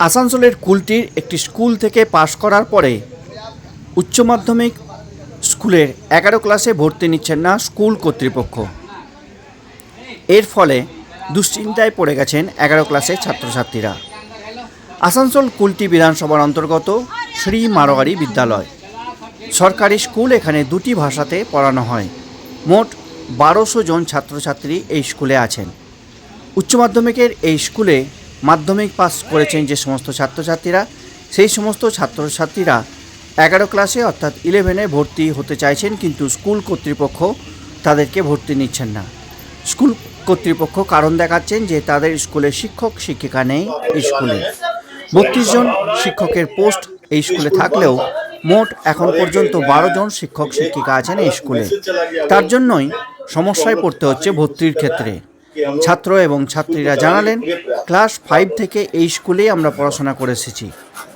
আসানসোলের কুলটির একটি স্কুল থেকে পাশ করার পরে উচ্চ মাধ্যমিক স্কুলের এগারো ক্লাসে ভর্তি নিচ্ছেন না স্কুল কর্তৃপক্ষ। এর ফলে দুশ্চিন্তায় পড়ে গেছেন এগারো ক্লাসের ছাত্রছাত্রীরা। আসানসোল কুলটি বিধানসভার অন্তর্গত শ্রী মারোয়ারি বিদ্যালয়। সরকারি স্কুল এখানে দুটি ভাষাতে পড়ানো হয়। মোট বারোশো জন ছাত্রছাত্রী এই স্কুলে আছেন। উচ্চ মাধ্যমিকের এই স্কুলে মাধ্যমিক পাস করেছেন যে সমস্ত ছাত্রছাত্রীরা, সেই সমস্ত ছাত্রছাত্রীরা এগারো ক্লাসে অর্থাৎ ইলেভেনে ভর্তি হতে চাইছেন, কিন্তু স্কুল কর্তৃপক্ষ তাদেরকে ভর্তি নিচ্ছেন না। স্কুল কর্তৃপক্ষ কারণ দেখাচ্ছেন যে তাদের স্কুলে শিক্ষক, শিক্ষিকা নেই স্কুলে। বত্রিশ জন শিক্ষকের পোস্ট এই স্কুলে থাকলেও মোট এখন পর্যন্ত বারো জন শিক্ষক, শিক্ষিকা আছেন এই স্কুলে। তার জন্যই সমস্যায় পড়তে হচ্ছে ভর্তির ক্ষেত্রে। ছাত্র এবং ছাত্রীরা জানালেন ক্লাস ফাইভ থেকে এই স্কুলেই আমরা পড়াশোনা করে এসেছি।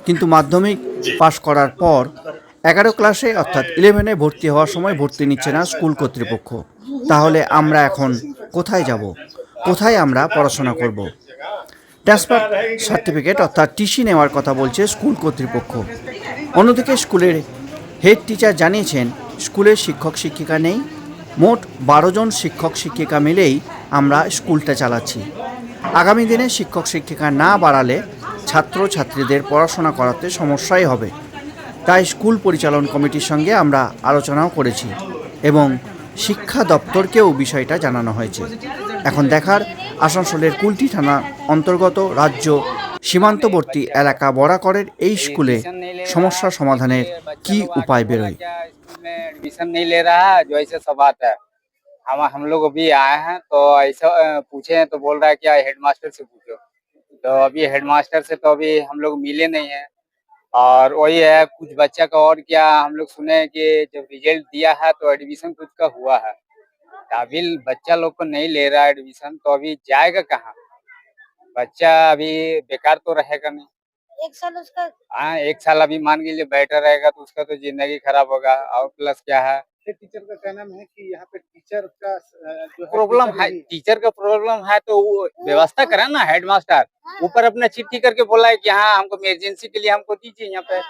কিন্তু মাধ্যমিক পাশ করার পর এগারো ক্লাসে অর্থাৎ ইলেভেনে ভর্তি হওয়ার সময় ভর্তি নিচ্ছে না স্কুল কর্তৃপক্ষ। তাহলে আমরা এখন কোথায় যাব? কোথায় আমরা পড়াশোনা করব? ট্রান্সফার সার্টিফিকেট অর্থাৎ টিসি নেওয়ার কথা বলছে স্কুল কর্তৃপক্ষ। অন্যদিকে স্কুলের হেড টিচার জানিয়েছেন স্কুলের শিক্ষক শিক্ষিকা নেই মোট বারো জন শিক্ষক শিক্ষিকা মিলেই আমরা স্কুলটা চালাচ্ছি। আগামী দিনে শিক্ষক শিক্ষিকা না বাড়ালে ছাত্র ছাত্রীদের পড়াশোনা করাতে সমস্যাই হবে। তাই স্কুল পরিচালন কমিটির সঙ্গে আমরা আলোচনাও করেছি এবং শিক্ষা দপ্তরকেও বিষয়টা জানানো হয়েছে। এখন দেখার আসানসোলের কুলটি থানা অন্তর্গত রাজ্য সীমান্তবর্তী এলাকা বরাকরের এই স্কুলে সমস্যা সমাধানের কি উপায় বেরোয়? एडमिशन नहीं ले रहा है, जो ऐसे सब बात है। हम हम लोग अभी आए हैं तो ऐसा पूछे हैं तो बोल रहा है कि हेडमास्टर से पूछो। तो अभी हेडमास्टर से तो अभी हम लोग मिले नहीं है। और वही है, कुछ बच्चा का और क्या, हम लोग सुने हैं कि जब रिज़ल्ट दिया है तो एडमिशन कुछ का हुआ है। अभी बच्चा लोग को नहीं ले रहा एडमिशन तो अभी जाएगा कहाँ? बच्चा अभी बेकार तो रहेगा नहीं। एक साल उसका हाँ एक साल अभी मान के लिए बैठा रहेगा तो उसका तो ज़िंदगी खराब होगा और प्लस क्या है? टीचर का कहना है कि यहाँ पे टीचर का जो प्रॉब्लम है टीचर का प्रॉब्लम है तो व्यवस्था करा ना हेडमास्टर ऊपर अपना चिट्ठी करके बोला है कि हाँ हमको इमरजेंसी के लिए हमको दीजिए यहाँ पे।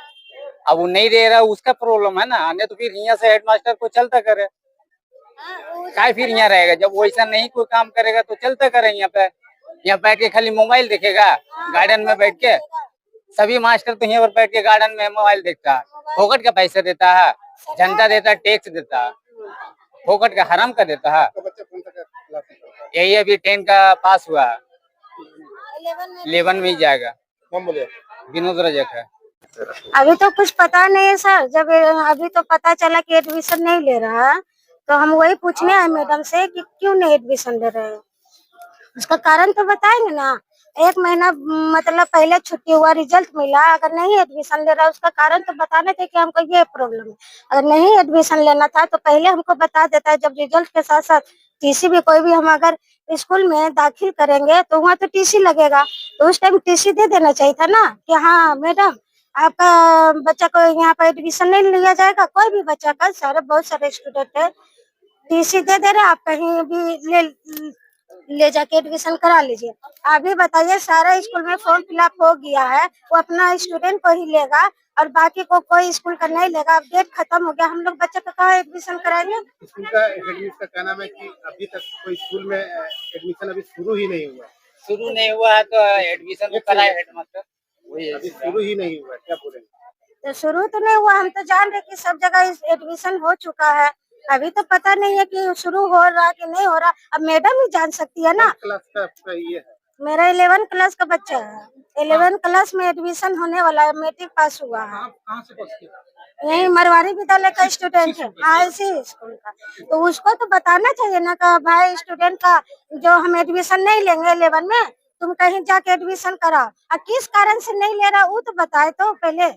अब वो नहीं दे रहा उसका प्रॉब्लम है ना। अन्य तो फिर यहाँ से हेडमास्टर को चलता करे। का फिर यहाँ रहेगा? जब वैसा नहीं कोई काम करेगा तो चलता करे यहाँ पे। यहाँ बैठ के खाली मोबाइल देखेगा गार्डन में बैठ के। सभी मास्टर तो यहाँ पर बैठ के गार्डन में मोबाइल देखता है। फोकट का पैसा देता है जनता देता है टैक्स देता है। फोकट का हराम का देता है। है? यही अभी टेन का पास हुआ है। इलेवन में ही जाएगा। विनोद रजक है। अभी तो कुछ पता नहीं है सर। जब अभी तो पता चला कि एडमिशन नहीं ले रहा है तो हम वही पूछने आए मैडम से कि क्यों नहीं एडमिशन ले रहे हैं? उसका कारण तो बताएँगे ना। एक महीना मतलब पहले छुट्टी हुआ रिज़ल्ट मिला। अगर नहीं एडमिशन ले रहा उसका कारण तो बताने थे कि हमको ये प्रॉब्लम है। अगर नहीं एडमिशन लेना था तो पहले हमको बता देता है, जब रिज़ल्ट के साथ साथ टीसी भी, कोई भी हम अगर स्कूल में दाखिल करेंगे तो वहाँ तो टीसी लगेगा। तो उस टाइम टीसी दे देना चाहिए था ना, कि हाँ मैडम आपका बच्चा को यहाँ पर एडमिशन नहीं लिया जाएगा। कोई भी बच्चा का, सारे बहुत सारे स्टूडेंट है। टीसी दे दे रहे आप कहीं भी ले ले जाके एडमिशन करा लीजिए। अभी बताइए सारा स्कूल में फॉर्म फिलअप हो गया है वो अपना स्टूडेंट को ही लेगा और बाकी को कोई स्कूल का नहीं लेगा। अब डेट खत्म हो गया हम लोग बच्चे का कहा एडमिशन कराएँगे? स्कूल का कहना है कि अभी तक कोई स्कूल में एडमिशन अभी शुरू ही नहीं हुआ शुरू नहीं हुआ है तो एडमिशन कराए हेडमास्टर वही शुरू ही नहीं हुआ क्या बोलेंगे? तो शुरू तो नहीं हुआ हम तो जान रहे कि सब जगह एडमिशन हो चुका है। अभी तो पता नहीं है कि शुरू हो रहा है कि नहीं हो रहा। अब मैडम ही जान सकती है ना। क्लास का आपका ये है। मेरा इलेवन क्लास का बच्चा है। इलेवन क्लास में एडमिशन होने वाला है मैट्रिक पास हुआ है। यही मरवाड़ी विद्यालय का स्टूडेंट है। हाँ इसी स्कूल का। तो उसको तो बताना चाहिए ना कि भाई स्टूडेंट का जो हम एडमिशन नहीं लेंगे इलेवन में तुम कहीं जाके एडमिशन कराओ। और किस कारण से नहीं ले रहा वो तो बताए तो पहले।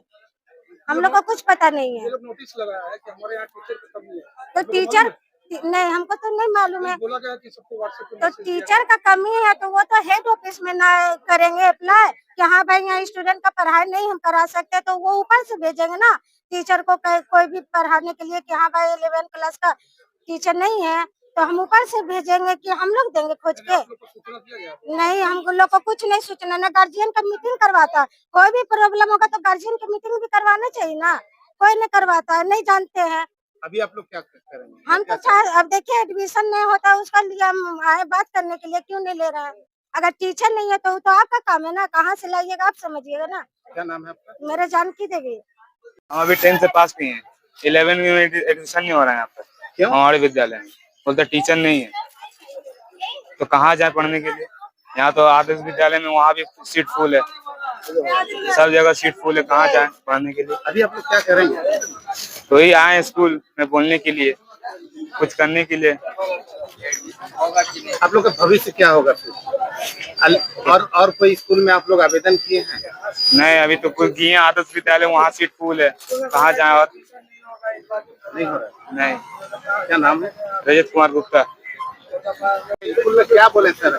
हम लोग को कुछ पता नहीं है। नोटिस लगाया है कि हमारे यहाँ टीचर की कमी है। तो टीचर नहीं। हमको तो नहीं मालूम है। बोला गया कि सबको व्हाट्सएप तो टीचर का कमी है तो वो तो हेड ऑफ़िस में ना करेंगे अप्लाई कि हाँ भाई यहाँ स्टूडेंट का पढ़ाई नहीं हम करा सकते तो वो ऊपर से भेजेंगे ना। टीचर को कोई भी पढ़ाने के लिए कि हाँ भाई इलेवन क्लास का टीचर नहीं है। तो हम ऊपर से भेजेंगे कि हम लोग देंगे खोज के। नहीं हम लोग को कुछ नहीं सूचना ना गार्जियन का मीटिंग करवाता। कोई भी प्रॉब्लम होगा तो गार्जियन की मीटिंग भी करवाना चाहिए ना। कोई नहीं करवाता है नहीं जानते हैं। अभी आप लोग क्या करेंगे? हम तो चाहे अब देखिए एडमिशन नहीं होता उसका लिए हम आए बात करने के लिए क्यों नहीं ले रहे हैं? अगर टीचर नहीं है तो वो तो आपका काम है ना कहाँ से लाइएगा आप समझिएगा ना। क्या नाम है आपका? मेरे जानकी देवी। हम अभी टेंथ से पास किए हैं। इलेवन में एडमिशन नहीं हो रहा है यहाँ पर। हमारे विद्यालय में। बोलते टीचर नहीं है। तो कहाँ जाए पढ़ने के लिए? यहाँ तो आदर्श विद्यालय में वहाँ भी सीट फुल है। सब जगह सीट फुल है। कहाँ जाए पढ़ने के लिए? अभी आप लोग क्या करेंगे तो ही आए स्कूल में बोलने के लिए कुछ करने के लिए। आप लोग का भविष्य क्या होगा फिर? और और कोई स्कूल में आप लोग आवेदन किए हैं? नहीं अभी तो कुछ किए आदर्श विद्यालय वहाँ सीट फुल है। कहाँ जाए? और नहीं हो रहा नहीं। क्या नाम है? रजत कुमार गुप्ता। स्कूल में क्या बोले सर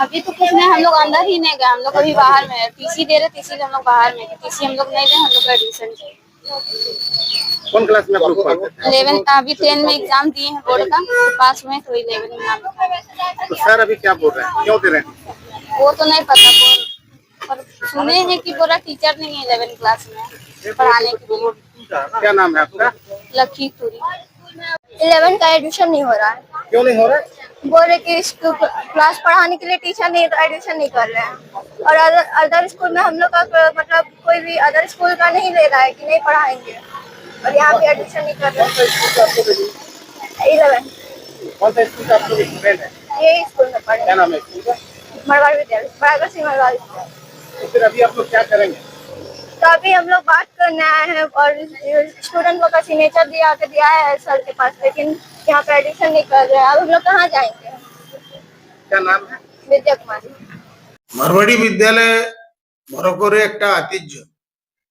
अभी तो कुछ नहीं हम लोग अंदर ही नहीं गए। हम लोग अभी बाहर में टीसी दे रहे इसीलिए हम लोग बाहर में टीसी हम लोग नहीं दे हम लोग का एडमिशन चाहिए कौन क्लास में आप लोग इलेवन का अभी टेन में एग्ज़ाम दिए हैं बोर्ड का। पास हुए तो इलेवन में नाम तो सर अभी क्या बोल रहे हैं? क्यों दे रहे हैं? वो तो नहीं पता पर सुने हैं कि बोला टीचर नहीं है इलेवन क्लास में। पढ़ाने के लिए। क्या नाम है आपका? लखी तुरी। इलेवन का एडमिशन नहीं हो रहा है। क्यों नहीं हो रहा है? बोल रहे कि क्लास पढ़ाने के लिए टीचर नहीं तो एडमिशन नहीं कर रहे हैं। और अदर अदर स्कूल में हम लोग का मतलब कोई भी अदर स्कूल का नहीं ले रहा है कि नहीं पढ़ाएँगे। और यहाँ पे एडमिशन नहीं कर रहे हैं। इलेवन कौन सा स्कूल का है? यही स्कूल में पढ़े क्या नाम है स्कूल का? मरवाड़ विद्यालय बराबर सिंह मरवाड़ विद्यालय। तो फिर अभी आप लोग क्या करेंगे? तो अभी हम लोग बात करने आए हैं और स्टूडेंट लोग का सिग्नेचर दिया के दिया है सर के पास लेकिन यहाँ पे एडमिशन नहीं कर रहे हैं अब हम लोग कहाँ जाएंगे क्या नाम है विद्या कुमारी মারওয়াড়ি বিদ্যালয় বড় করে একটা আতিহ্য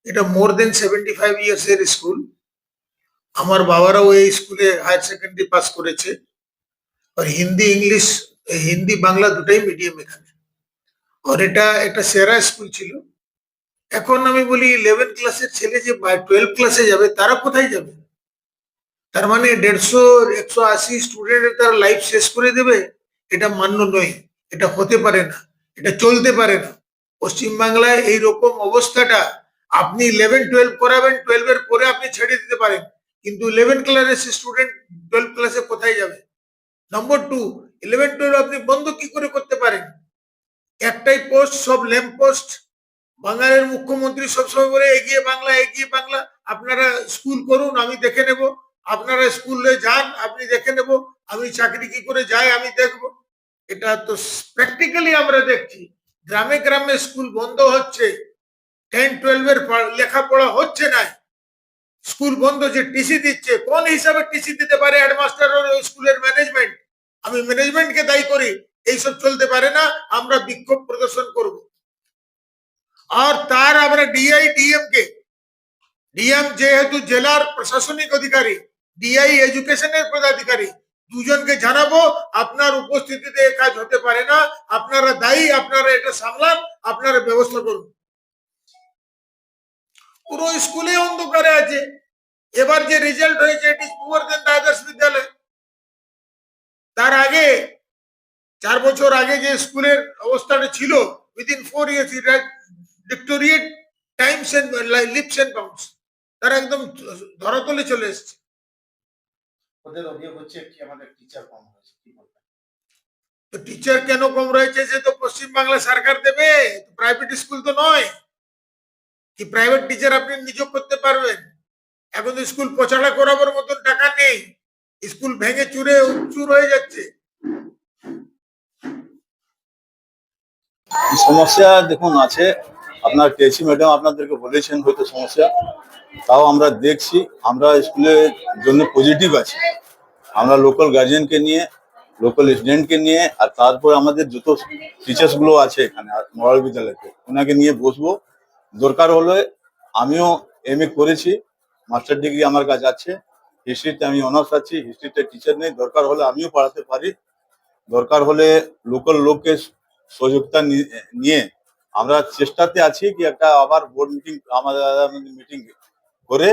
এটা more than seventy five years এর স্কুল আমার বাবারাও এই স্কুলে হায়ার সেকেন্ডারি পাস করেছে আর হিন্দি ইংলিশ হিন্দি বাংলা দুটাই মিডিয়াম এখানে আর এটা একটা সেরা স্কুল ছিল এখন আমি বলি ইলেভেন ক্লাসের ছেলে যে টুয়েলভ ক্লাসে যাবে, তারা কোথায় যাবে? তার মানে দেড়শো, একশো আশি স্টুডেন্টের তারা লাইফ শেষ করে দেবে? এটা মান্য নয়। এটা হতে পারে না। এটা চলতে পারে না। পশ্চিমবাংলায় এইরকম অবস্থাটা, আপনি ইলেভেন টুয়েলভ করাবেন টুয়েলভ এর পরে আপনি ছেড়ে দিতে পারেন। কিন্তু ইলেভেন ক্লাসের স্টুডেন্ট টুয়েলভ ক্লাসে কোথায় যাবে? নম্বর টু ইলেভেন টুয়েলভ আপনি বন্ধ কি করে করতে পারেন? একটাই পোস্ট সব ল্যাম্প পোস্ট বাঙালির মুখ্যমন্ত্রী সবসময় বলে, এগিয়ে বাংলা এগিয়ে বাংলা। আপনারা স্কুল করুন, আমি দেখে নেব। আপনারা স্কুলে যান, আপনি দেখে নেব। আমি চাকরি কি করে যাই, আমি দেখব। এটা তো প্র্যাকটিক্যালি আমরা দেখছি। গ্রামে গ্রামে স্কুল বন্ধ হচ্ছে। টেন টুয়েলভ এর লেখাপড়া হচ্ছে না। স্কুল বন্ধ যে টিসি দিচ্ছে, কোন হিসাবে টিসি দিতে পারে হেডমাস্টার স্কুলের ম্যানেজমেন্ট আমি ম্যানেজমেন্টকে দায়ী করি। এইসব চলতে পারে না। আমরা বিক্ষোভ প্রদর্শন করব। আর তার আমরা ডিআই ডিএম কে ডিএম যেহেতু জেলার প্রশাসনিক অধিকারী ডিআই এডুকেশনের পদাধিকারী দুজনকে জানাব আপনার উপস্থিতিতে এ কাজ হতে পারে না আপনারা দায়ী আপনারা এটা সামলান আপনারা ব্যবস্থা করুন পুরো স্কুলে অন্ধকারে আছে এবার যে রেজাল্ট হয়েছে এটি পুয়ার দেন বিদ্যালয় তার আগে চার বছর আগে যে স্কুলের অবস্থাটা ছিল within four years deteriorate times and leaps and bounce তারা একদম ধরাতলে চলে এসছে। ওদের অভিযোগ হচ্ছে কি আমাদের টিচার কম হয়েছে কি বলবেন? তো টিচার কেন কম রয়েছে সে তো পশ্চিম বাংলা সরকার দেবে প্রাইভেট স্কুল তো নয়। কি প্রাইভেট টিচার আপনি নিয়োগ করতে পারবেন? এখন তো স্কুল পচাড়া করাবার মতন টাকা নেই। স্কুল ভেঙে চুরে চুর হয়ে যাচ্ছে। সমস্যা দেখুন আছে আপনার কেসি ম্যাডাম আপনাদেরকে বলেছেন হয়তো সমস্যা। তাও আমরা দেখছি, আমরা স্কুলের জন্য পজিটিভ আছি। আমরা লোকাল গার্জিয়ানকে নিয়ে লোকাল স্টুডেন্টকে নিয়ে, আর তারপর আমাদের যত টিচার্সগুলো আছে এখানে মরাল বিদ্যালয়তে, ওনাকে নিয়ে বসবো। দরকার হলে আমিও এম করেছি মাস্টার ডিগ্রি আমার কাছে আছে। হিস্ট্রিতে আমি অনার্স আছি হিস্ট্রিতে টিচার নেই। দরকার হলে আমিও পড়াতে পারি। দরকার হলে লোকাল লোককে সহযোগিতা নিয়ে আমরা চেষ্টাতে আছি কি একটা আবার বোর্ড মিটিং আমাদের মিটিং করে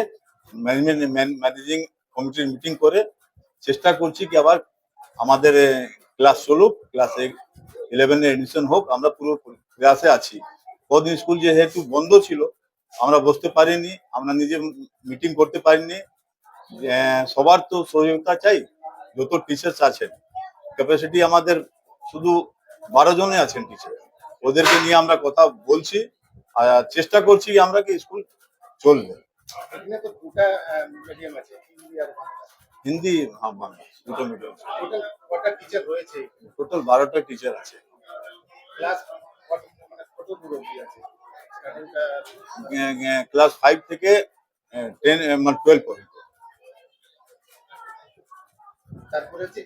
ম্যানেজিং কমিটির মিটিং করে চেষ্টা করছি কি আবার আমাদের ক্লাস চলুক ক্লাস ইলেভেনে এডমিশন হোক, আমরা পুরো ক্লাসে আছি। কদিন স্কুল যেহেতু বন্ধ ছিল, আমরা বসতে পারিনি, আমরা নিজে মিটিং করতে পারিনি। সবার তো সহযোগিতা চাই, যত টিচার্স আছেন। ক্যাপাসিটি আমাদের শুধু বারো জনে আছেন টিচার ওদেরকে নিয়ে আমরা কথা বলছি আর চেষ্টা করছি আমরা কি স্কুল চলবে। তো দুটা মিডিয়াম আছে হিন্দি হ্যাঁ বাংলা দুটো মিডিয়াম টোটাল বারোটা টিচার আছে। ক্লাস মানে ক্লাস ফাইভ থেকে টেন মানে টুয়েলভ পর্যন্ত। তারপরে হচ্ছে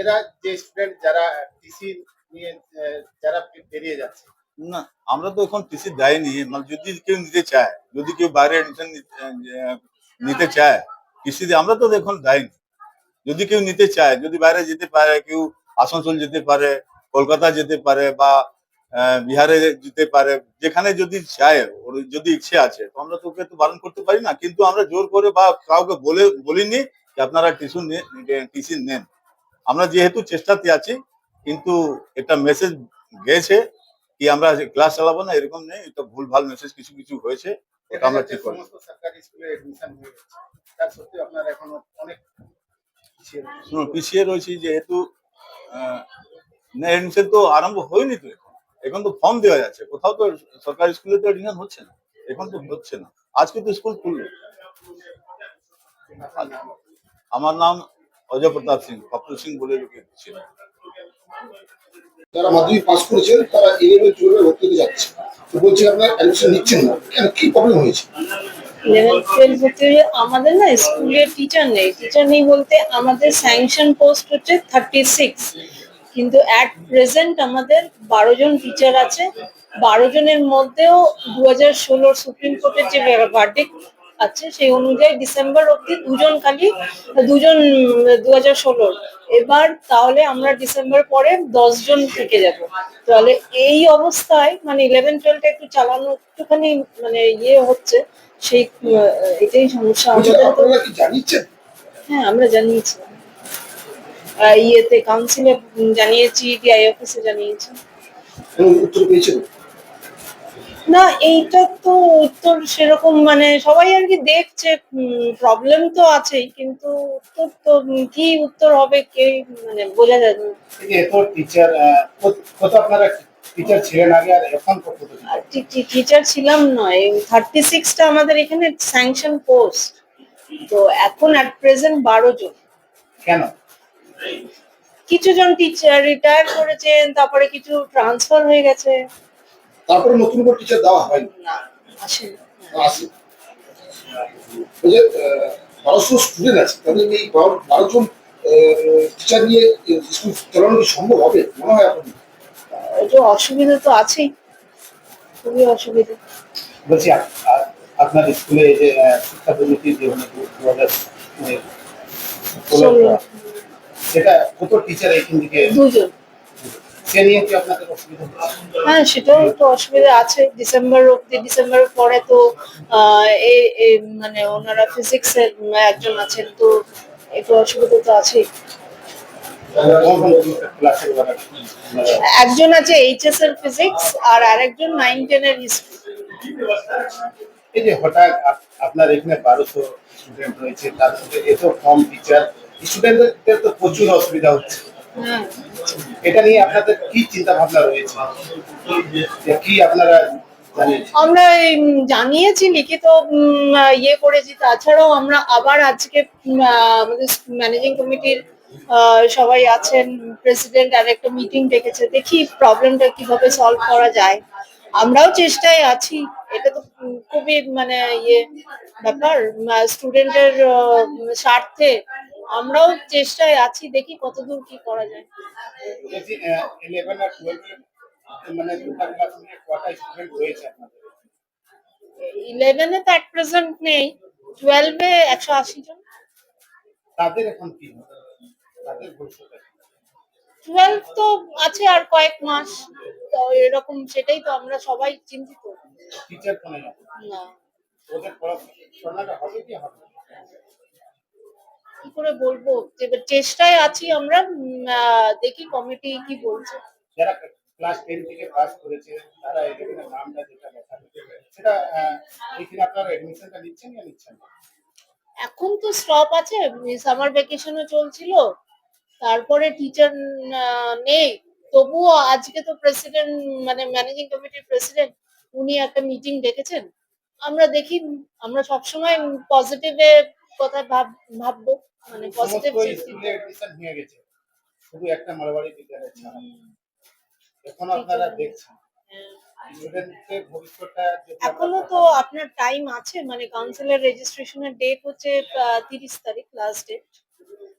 এরা যে স্টুডেন্ট যারা টিসি নিয়ে যারা বেরিয়ে যাচ্ছে। না আমরা তো এখন টিসি দেয়নি। মানে যদি কেউ নিতে চায় যদি কেউ বাইরে এডমিশন নিতে চায় টিসি আমরা তো এখন দেয়নি। যদি কেউ নিতে চায় যদি বাইরে যেতে পারে কেউ আসানসোল যেতে পারে কলকাতা যেতে পারে বা আহ, বিহারে যেতে পারে যেখানে যদি চায় ওর যদি ইচ্ছে আছে তো আমরা তো ওকে তো বারণ করতে পারি না। কিন্তু আমরা জোর করে বা কাউকে বলে বলিনি যে আপনারা টিসু টিসি নেন। আমরা যেহেতু চেষ্টাতে আছি কিন্তু একটা মেসেজ গেছে কি আমরা ক্লাস চালাবো না এরকম নেই এটা ভুল ভালো মেসেজ কিছু কিছু হয়েছে ওটা আমরা ঠিক অনেক পিছিয়ে রয়েছি যেহেতু এডমিশন তো আরম্ভ হয়নি তো এখন। এখন তো ফর্ম দেওয়া যাচ্ছে কোথাও তো সরকারি স্কুলে তো এডমিশন হচ্ছে না এখন তো হচ্ছে না। আজকে তো স্কুল খুললো আমার নাম অজয় প্রতাপ সিং কপ্র সিং বলে লোকে ছিল যারা মাধ্যমিক পাস করেছেন তারা ইলেভেন টুয়েলভে ভর্তি হতে যাচ্ছে। তো বলছি আপনারা অ্যাডমিশন নিচ্ছেন না। কেন? কি প্রবলেম হয়েছে? আমাদের না স্কুলের টিচার নেই। টিচার নেই বলতে আমাদের স্যাংশন পোস্ট হচ্ছে থার্টি সিক্স কিন্তু অ্যাট প্রেজেন্ট আমাদের বারো জন টিচার আছে। বারো জনের মধ্যেও দু হাজার ষোলোর সুপ্রিম কোর্টের যে ভার্ডিক আছে সেই অনুযায়ী ডিসেম্বর অবধি দুজন খালি দুজন দু হাজার ষোলোর। এবার তাহলে আমরা ডিসেম্বর পরে দশ জন থেকে যাব। তাহলে এই অবস্থায় মানে ইলেভেন টুয়েলভটা একটু চালানো একটুখানি মানে ইয়ে হচ্ছে সেই এটাই সমস্যা আমাদের। হ্যাঁ আমরা জানিয়েছি। ইয়েতে কাউন্সিলে জানিয়েছি ডিআই অফিসে জানিয়েছি। উত্তর না এইটা তো উত্তর সেরকম মানে সবাই আর কি দেখছে প্রবলেম তো আছেই কিন্তু উত্তর তো কি উত্তর হবে কে মানে বোঝা যায় এত টিচার কত আপনারা টিচার ছিলেন আগে আর এখন কত টিচার ছিলাম নয় থার্টি সিক্সটা আমাদের এখানে স্যাংশন পোস্ট তো এখন অ্যাট প্রেজেন্ট বারো জন। কেন? কিছু জন টিচার রিটায়ার করেছেন তারপরে কিছু ট্রান্সফার হয়ে গেছে। তারপরে নতুন করে টিচার দেওয়া হয়নি না। আসে ওই যে বারোশো স্টুডেন্ট আছে তাদের এই বারো বারো জন টিচার নিয়ে স্কুল চালানো কি সম্ভব হবে? মনে হয় আপনার একটু অসুবিধা তো আছেই। খুবই অসুবিধা। বলছি আপনার স্কুলে যে শিক্ষা দুর্নীতি যে হলো দু হাজার মানে। সেটা কত টিচার এখান থেকে দুজন সে নিয়ে কি আপনাদের অসুবিধা হচ্ছে হ্যাঁ সেটাও একটু অসুবিধা আছে। ডিসেম্বর অব্দি ডিসেম্বরের পরে তো মানে ওনারা ফিজিক্স একজন আছেন তো একটু অসুবিধা তো আছেই। একজন আছে এইচএস এর ফিজিক্স আর আরেকজন নাইন টেন এর হিস্ট্রি এই যে হঠাৎ আপনার এখানে বারোশো স্টুডেন্ট রয়েছে তার সাথে এত কম টিচার স্টুডেন্টদের তো প্রচুর অসুবিধা হচ্ছে। এটা নিয়ে আপনাদের কি চিন্তা ভাবনা রয়েছে কি আপনারা আমরা জানিয়েছি, লিখিত ইয়ে করেছি। তাছাড়াও আমরা আবার আজকে আমাদের ম্যানেজিং কমিটির সবাই আছেন প্রেসিডেন্ট আর একটা মিটিং ডেকেছে। দেখি প্রবলেমটা কীভাবে সলভ করা যায়। আমরাও চেষ্টায় আছি। এটা তো খুবই মানে ইয়ে ব্যাপার। স্টুডেন্টের স্বার্থে আমরাও চেষ্টায় আছি দেখি কতদূর কি করা যায়। ইলেভেন মানে স্টুডেন্ট রয়েছে ইলেভেনে তো অ্যাট প্রেজেন্ট নেই টুয়েলভে একশো আশি জন। তাদের এখন কি তাদের টুয়েলভ তো আছে আর কয়েক মাস তো এরকম সেটাই তো আমরা সবাই চিন্তিত। টিচার না? ওদের পড়াশোনাটা হবে কি হবে? কি করে বলব? চেষ্টায় আছি আমরা দেখি কমিটি কি বলছে। যারা ক্লাস টেন থেকে পাস করেছে তারা এখানে নামটা যেটা লেখা সেটা এখানে আপনারা এডমিশনটা নিচ্ছেন না নিচ্ছেন না? এখন তো স্টপ আছে সামার ভ্যাকেশনও চলছিল তারপরে টিচার নেই। তবুও আজকে তো প্রেসিডেন্ট মানে ম্যানেজিং কমিটির প্রেসিডেন্ট উনি একটা মিটিং ডেকেছেন। আমরা দেখি আমরা সবসময় পজিটিভে কথা ভাব ভাববো মানে পজিটিভ স্কুলে এডমিশন গেছে। শুধু একটা মারবাড়ি বিদ্যালয় ছাড়া। এখন আপনারা দেখছেন। যদি এখনও তো আপনার টাইম আছে মানে কাউন্সিলের রেজিস্ট্রেশনের ডেট হচ্ছে তিরিশ তারিখ লাস্ট ডেট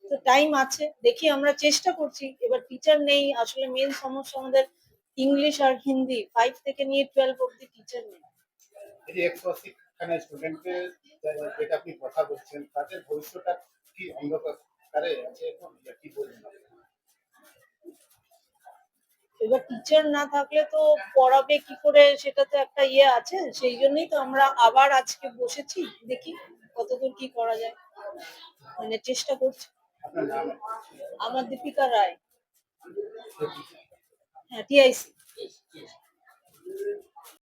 তো টাইম আছে দেখি আমরা চেষ্টা করছি। এবার টিচার নেই আসলে মেন সমস্যা আমাদের ইংলিশ আর হিন্দি ফাইভ থেকে নিয়ে টুয়েলভ অব্দি টিচার নেই। এই যে একশো আশি খানা স্টুডেন্টের যেটা আপনি কথা বলছেন তাদের ভবিষ্যৎটা কি অন্ধকারে আছে এখন কি বলবেন এবার টিচার না থাকলে তো পড়াবে কি করে সেটা তো একটা ইয়ে আছে সেই জন্যই তো আমরা আবার আজকে বসেছি দেখি কতদূর কি করা যায়। মানে চেষ্টা করছি। আমার দীপিকা রায়। হ্যাঁ টিআইসি।